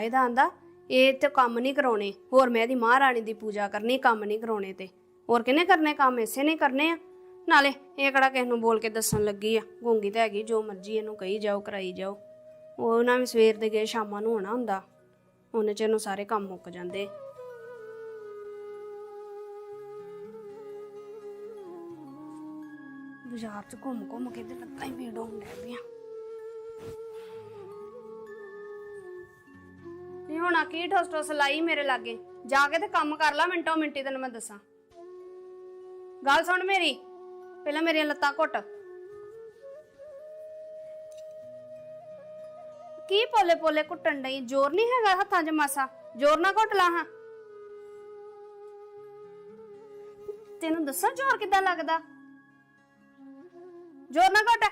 ਇਹਦਾ ਆਂਦਾ, ਇਹ ਤੇ ਕੰਮ ਨਹੀਂ ਕਰਾਉਣੇ। ਹੋਰ ਮੈਂ ਇਹਦੀ ਮਹਾਰਾਣੀ ਦੀ ਪੂਜਾ ਕਰਨੀ, ਕੰਮ ਨਹੀਂ ਕਰਾਉਣੇ ਤੇ। ਹੋਰ ਕਿਹਨੇ ਕਰਨੇ ਕੰਮ? ਇਸੇ ਨੇ ਕਰਨੇ ਆ। ਨਾਲੇ ਇਹ ਕਿਹੜਾ ਕਿਸ ਨੂੰ ਬੋਲ ਕੇ ਦੱਸਣ ਲੱਗੀ ਆ? ਗੂੰਗੀ ਤਾਂ ਹੈਗੀ, ਜੋ ਮਰਜ਼ੀ ਇਹਨੂੰ ਕਹੀ ਜਾਓ, ਕਰਾਈ ਜਾਓ। ਉਹ ਨਾ ਵੀ ਸਵੇਰ ਦੇ ਗਏ, ਸ਼ਾਮਾਂ ਨੂੰ ਹੋਣਾ ਹੁੰਦਾ। ਉਹਨੇ ਚ ਇਹਨੂੰ ਸਾਰੇ ਕੰਮ ਮੁੱਕ ਜਾਂਦੇ। ਬਾਜ਼ਾਰ ਚ ਘੁੰਮ ਘੁੰਮ ਕੇ ਤੇ ਲੱਤਾਂ ਹੀ ਪੀੜ ਹੋਣ ਲੱਗ ਪਈਆਂ। ਹੁਣ ਕੀ ਠੋਸ ਠੋਸ ਲਾਈ ਮੇਰੇ ਲਾਗੇ? ਜਾ ਕੇ ਤੇ ਕੰਮ ਕਰ ਲੈ ਮਿੰਟੋ ਮਿੰਟੀ, ਤੈਨੂੰ ਮੈਂ ਦੱਸਾਂ। ਗੱਲ ਸੁਣ ਮੇਰੀ। ਪਹਿਲਾਂ ਮੇਰੀਆਂ ਲੱਤਾਂ ਘੁੱਟ। ਕੀ ਪੋਲੇ ਪੋਲੇ ਘੁੱਟਣ ਡਈ? ਜ਼ੋਰ ਨਹੀਂ ਹੈਗਾ ਹੱਥਾਂ 'ਚ ਮਾਸਾ? ਜ਼ੋਰ ਨਾ ਘੁੱਟ ਲਾ, ਹਾਂ। ਤੈਨੂੰ ਦੱਸਾਂ ਜ਼ੋਰ ਕਿੱਦਾਂ ਲੱਗਦਾ? ਜ਼ੋਰ ਨਾ ਘੁੱਟ।